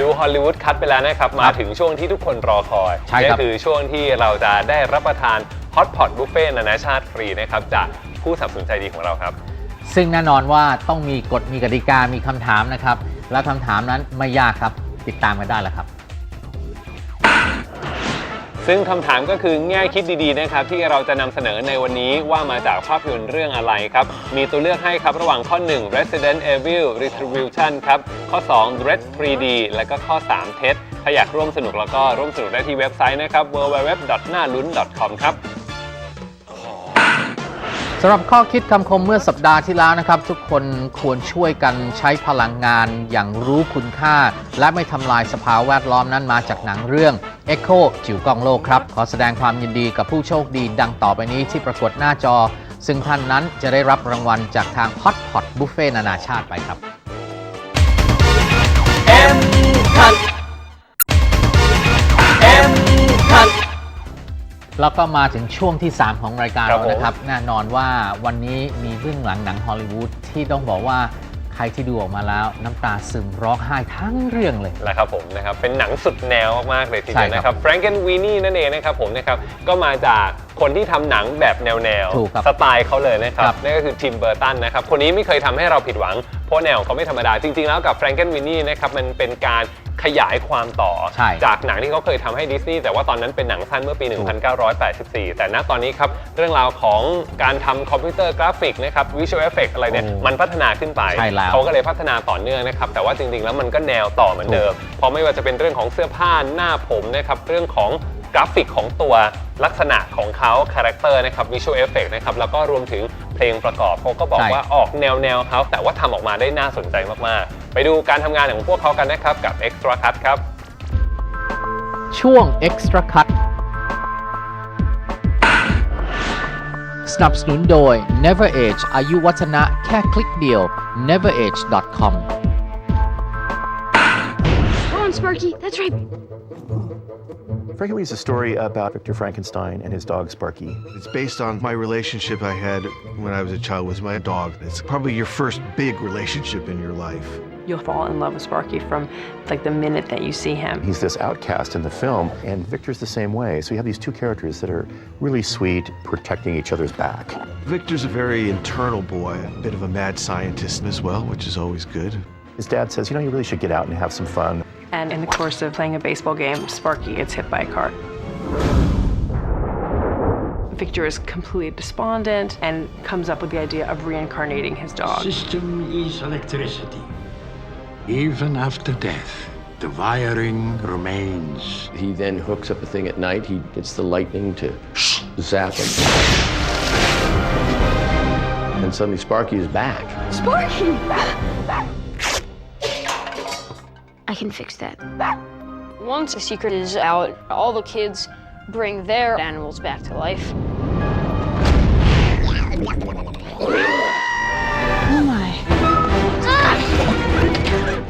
ดูฮอลลีวูดคัตไปแล้วนะครับ มาถึงช่วงที่ทุกคนรอคอยใช่ครับนั่นคือช่วงที่เราจะได้รับประทานฮอตพอตบุฟเฟ่นานาชาติฟรีนะครับจากผู้สนับสนุนใจดีของเราครับ ซึ่งแน่นอนว่าต้องมีกฎมีกติกามีคำถามนะครับ และคำถามนั้นไม่ยากครับ ติดตามกันได้แล้วครับ ซึ่งคำถามก็คือแง่คิดดีๆนะครับที่เราจะนำเสนอในวันนี้ว่ามาจากภาพยนตร์เรื่องอะไรครับ มีตัวเลือกให้ครับระหว่างข้อ 1 Resident Evil Retribution ครับข้อ 2 Dread 3D และก็ข้อ 3 Ted ถ้าอยากร่วมสนุกแล้วก็ร่วมสนุกได้ที่เว็บไซต์นะครับ www.nalun.com ครับ สำหรับข้อคิดคำคมเมื่อสัปดาห์ที่แล้วนะครับ ทุกคนควรช่วยกันใช้พลังงานอย่างรู้คุณค่า และไม่ทำลายสภาวะแวดล้อมนั้นมาจากหนังเรื่อง Echo จิ๋วกองโลกครับ ขอแสดงความยินดีกับผู้โชคดีดังต่อไปนี้ที่ปรากฏหน้าจอ ซึ่งท่านนั้นจะได้รับรางวัลจากทาง Hot Pot Buffet นานาชาติไปครับ M Cut M Cut แล้วก็มาถึงช่วงที่ 3 ของรายการครับเรานะครับ แน่นอนว่าวันนี้มีเบื้องหลังหนังฮอลลีวูดที่ต้องบอกว่าใครที่ดูออกมาแล้วน้ำตาซึมร้องไห้ทั้งเรื่องเลยแหละครับผมนะครับเป็นหนังสุดแนวมากๆเลยทีเดียวใช่ครับนะครับ Frank and Weenie นั่นเองนะครับผมนะครับก็มาจากคนที่ทำหนังแบบแนวแนวๆถูกครับสไตล์เขาเลยนะครับครับนั่นก็คือทิมเบอร์ตันนะครับคนนี้ไม่เคยทำให้เราผิดหวังเพราะแนวของเขาไม่ธรรมดาจริงๆแล้วกับ Frank and Weenie นะครับมันเป็นการ ขยายความต่อ ใช่จากหนังที่เขาเคยทำให้ดิสนีย์แต่ว่าตอนนั้นเป็นหนังสั้นเมื่อปี1984 แต่ณตอนนี้ครับ เรื่องราวของการทำคอมพิวเตอร์กราฟิกนะครับวิชวลเอฟเฟกอะไรเนี่ยโอ้มันพัฒนาขึ้นไป ใช่แล้วเขาก็เลยพัฒนาต่อเนื่องนะครับ แต่ว่าจริงๆแล้วมันก็แนวต่อเหมือนเดิมเพราะไม่ว่าจะเป็นเรื่องของเสื้อผ้าหน้าผมนะครับเรื่องของกราฟิกของตัวลักษณะของเขาคาแรคเตอร์นะครับวิชวลเอฟเฟกนะครับแล้วก็รวมถึง เพลงประกอบเขาก็บอกใช่ ว่าออกแนวแนวๆเขาแต่ว่าทำออกมาได้น่าสนใจมากๆ ไปดูการทำงานของพวกเขากันนะครับกับ Extra Cut ครับ ช่วง Extra Cut สนับสนุนโดย Never Age อายุวัฒนะแค่คลิกเดียว neverage.com Come on, Sparky. That's right. Frankenweenie is a story about Victor Frankenstein and his dog Sparky. It's based on my relationship I had when I was a child with my dog. It's probably your first big relationship in your life. You'll fall in love with Sparky from like the minute that you see him. He's this outcast in the film, and Victor's the same way. So you have these two characters that are really sweet, protecting each other's back. Victor's a very internal boy, a bit of a mad scientist as well, which is always good. His dad says, you know, you really should get out and have some fun. And in the course of playing a baseball game, Sparky gets hit by a car. Victor is completely despondent and comes up with the idea of reincarnating his dog. System is electricity. Even after death, the wiring remains. He then hooks up a thing at night. He gets the lightning to zap him. And suddenly Sparky is back. Sparky! I can fix that. Once a secret is out, all the kids bring their animals back to life. Oh my.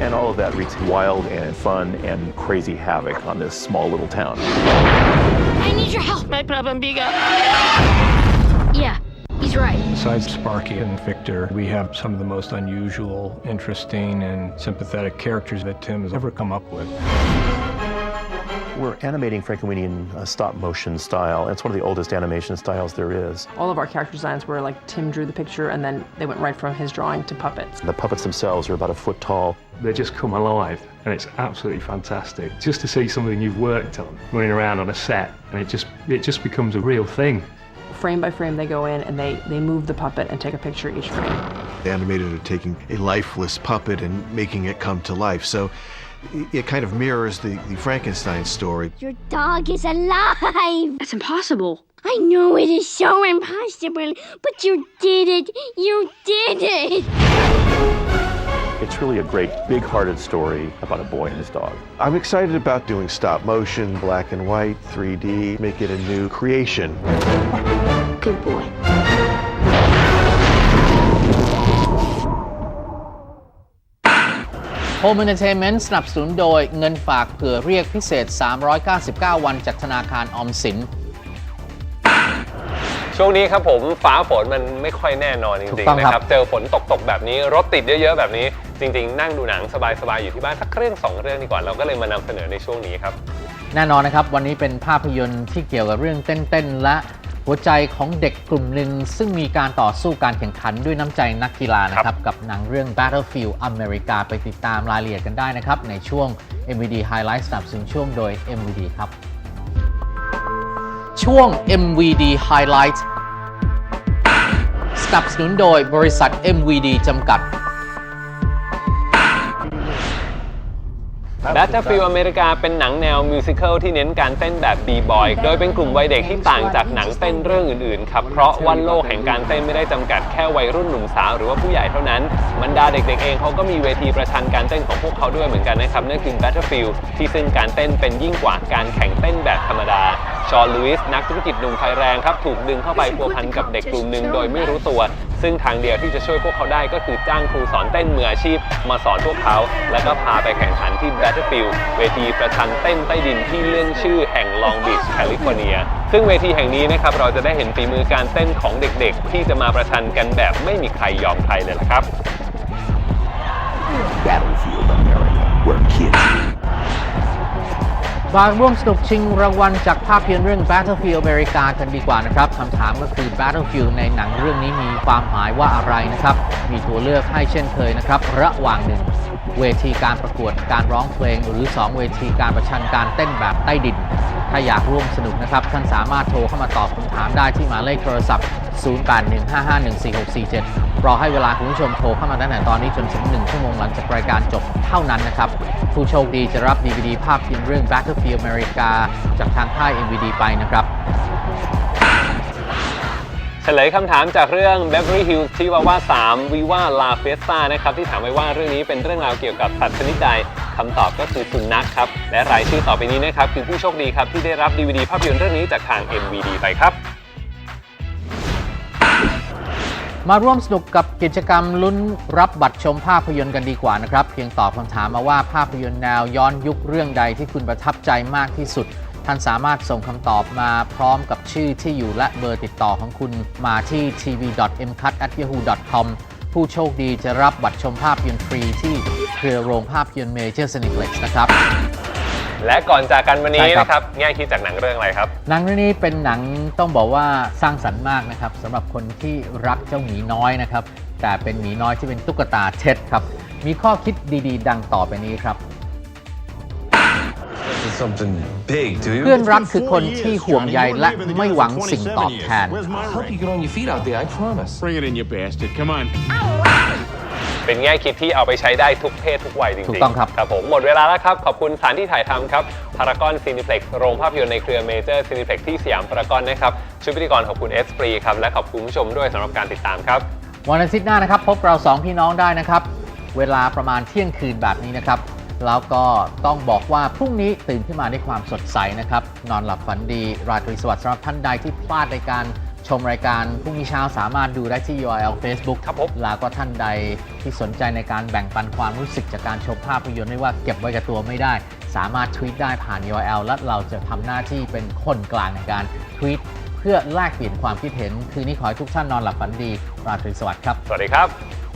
And all of that wreaks wild and fun and crazy havoc on this small little town. I need your help. My problem bigger. Yeah, he's right. Besides Sparky and Victor, we have some of the most unusual, interesting, and sympathetic characters that Tim has ever come up with. We're animating Frankenweenie in a uh, stop motion style. It's one of the oldest animation styles there is. All of our character designs were like Tim drew the picture and then they went right from his drawing to puppets. The puppets themselves are about a foot tall. They just come alive, and it's absolutely fantastic. Just to see something you've worked on running around on a set, and it just it just becomes a real thing. Frame by frame, they go in and they, they move the puppet and take a picture each frame. The animators are taking a lifeless puppet and making it come to life. So it- it kind of mirrors the, the Frankenstein story. Your dog is alive. That's impossible. I know it is so impossible, but you did it. You did it. It's really a great, big hearted story about a boy and his dog. I'm excited about doing stop motion, black and white, 3D, make it a new creation. Good boy. Home Entertainment สนับสนุนโดยเงินฝากเผื่อเรียกพิเศษ 399 วันจากธนาคารออมสิน ช่วงนี้ครับผมฟ้าฝนมันไม่ค่อยแน่นอนจถูริกงต้องๆครับนะครับ เจอฝนตกๆแบบนี้รถติดเยอะๆแบบนี้ จริงๆ นั่งดูหนังสบายๆ อยู่ที่บ้านสักเรื่องสองเรื่องดีกว่าเราก็เลยมานำเสนอในช่วงนี้ครับ แน่นอนนะครับ วันนี้เป็นภาพยนตร์ที่เกี่ยวกับเรื่องเต้นๆ และหัวใจของเด็กกลุ่มหนึ่งซึ่งมีการต่อสู้การแข่งขันด้วยน้ำใจนักกีฬานะครับ กับหนังเรื่อง Battlefield อเมริกาไปติดตามรายละเอียดกันได้นะครับ ในช่วง MVD Highlight สนับสนุนช่วงโดย MVD ครับ ช่วง MVD Highlight สนับสนุนโดยบริษัท MVD จำกัด Battlefield อเมริกาเป็นหนังแนวมิวสิควลที่เน้นการเต้นแบบบีบอยโดยเป็นกลุ่มวัยเด็กที่ต่างจากหนังเต้นเรื่องอื่นๆครับเพราะว่าโลกแห่งการเต้นไม่ได้จำกัดแค่วัยรุ่นหนุ่มสาวหรือว่าผู้ใหญ่เท่านั้นบรรดาเด็กๆเองเขาก็มีเวทีประชันการเต้นของพวกเขาด้วยเหมือนกันนะครับนั่นคือ Battlefield ที่ซึ่งการเต้นเป็นยิ่งกว่าการแข่งเต้นแบบธรรมดาชอนลูอิสนักธุรกิจหนุ่มไฟแรงครับถูกดึงเข้าไปพัวพันกับเด็กกลุ่มหนึ่งโดยไม่รู้ตัว ซึ่งทางเดียวที่จะช่วยพวกเขาได้ก็คือจ้างครูสอนเต้นมืออาชีพ มาสอนพวกเขา แล้วก็พาไปแข่งขันที่ Battlefield เวทีประชันเต้นใต้ดินที่เรื่องชื่อแห่ง Long Beach แคลิฟอร์เนีย ซึ่งเวทีแห่งนี้นะครับเราจะได้เห็นฝีมือการเต้นของเด็กๆ ที่จะมาประชันกันแบบไม่มีใครยอมใครเลยละครับ มาร่วมสนุกชิงรางวัลจากภาพยนตร์เรื่อง Battlefield America กันดีกว่านะครับคำถามก็คือ Battlefield ในหนังเรื่องนี้มีความหมายว่าอะไรนะครับ มีตัวเลือกให้เช่นเคยนะครับ ระหว่างหนึ่งเวทีการประกวดการร้องเพลง หรือ 2 เวทีการประชันการเต้นแบบใต้ดิน ถ้าอยากร่วมสนุกนะครับ ท่านสามารถโทรเข้ามาตอบคำถามได้ที่หมายเลขโทรศัพท์ 0815514647 รอให้เวลาคุณผู้ชมโทรเข้ามาตั้งแต่ตอนนี้จนถึง 1 ชั่วโมงหลังจากรายการจบเท่านั้นนะครับ ผู้โชคดีจะรับ DVD ภาพยนตร์เรื่อง Battlefield America จากทางค่าย MVD ไปนะครับ เฉลยคำถามจากเรื่อง Beverly Hills ที่ว่าว่า3วิว่า La Fiesta นะครับที่ถามไว้ว่าเรื่องนี้เป็นเรื่องราวเกี่ยวกับสัตว์ชนิดใด คำตอบก็คือสุนัขครับ และรายชื่อต่อไปนี้นะครับคือผู้โชคดีครับที่ได้รับ DVD ภาพยนตร์เรื่องนี้จากทาง MVD ไปครับ มาร่วมสนุกกับกิจกรรมลุ้นรับบัตรชมภาพยนตร์กันดีกว่านะครับ เพียงตอบคำถามมาว่าภาพยนตร์แนวย้อนยุคเรื่องใดที่คุณประทับใจมากที่สุด ท่านสามารถส่งคำตอบมาพร้อมกับชื่อที่อยู่และเบอร์ติดต่อของคุณมาที่ tv.mcut@yahoo.com ผู้โชคดีจะรับบัตรชมภาพยนตร์ฟรีที่ เครือโรงภาพยนตร์เมเจอร์สนิเ p ล็กนะครับ และก่อนจากกันวันนี้ใช่ครับ นะครับแง่คิดจากหนังเรื่องอะไรครับ หนังเรื่องนี้เป็นหนังต้องบอกว่าสร้างสรรค์มากนะครับสำหรับคนที่รักเจ้าหมีน้อยนะครับ แต่เป็นหมีน้อยที่เป็นตุ๊กตาเท็ดครับ มีข้อคิดดีๆ ดังต่อไปนี้ครับ something big, do you? เพื่อนรักคือคนที่ห่วงใยและไม่หวังสิ่งตอบแทน I'll help you get on your feet out there, I promise. Bring it in, you bastard. Come on. เป็นแง่คิดที่เอาไปใช้ได้ทุกเพศทุกวัยจริงๆถูกต้องครับ ครับผมหมดเวลาแล้วครับ ขอบคุณสถานที่ถ่ายทำครับพารากอนซีนิเพล็กโรงภาพยนตร์ในเครือเมเจอร์ซีนิเพล็กที่สยามพารากอนนะครับชุดพิธีกรขอบคุณเอสปรีครับและขอบคุณผู้ชมด้วยสำหรับการติดตามครับวันอาทิตย์หน้านะครับพบเราสองพี่น้องได้นะครับ เวลาประมาณเที่ยงคืนแบบนี้นะครับ แล้วก็ต้องบอกว่าพรุ่งนี้ตื่นขึ้นมาด้วยความสดใสนะครับ นอนหลับฝันดี ราตรีสวัสดิ์สำหรับท่านใดที่พลาดในการ ชมรายการพรุ่งนี้เช้าสามารถดูได้ที่ URL Facebook ครับผมแล้วก็ท่านใดที่สนใจในการแบ่งปันความรู้สึกจากการชมภาพยนตร์ไม่ว่าเก็บไว้กับตัวไม่ได้ สามารถทวีตได้ผ่าน URL และเราจะทำหน้าที่เป็นคนกลางในการทวีตเพื่อแลกเปลี่ยนความคิดเห็น คืนนี้ขอให้ทุกท่านนอนหลับฝันดีราตรีสวัสดิ์ครับ สวัสดีครับ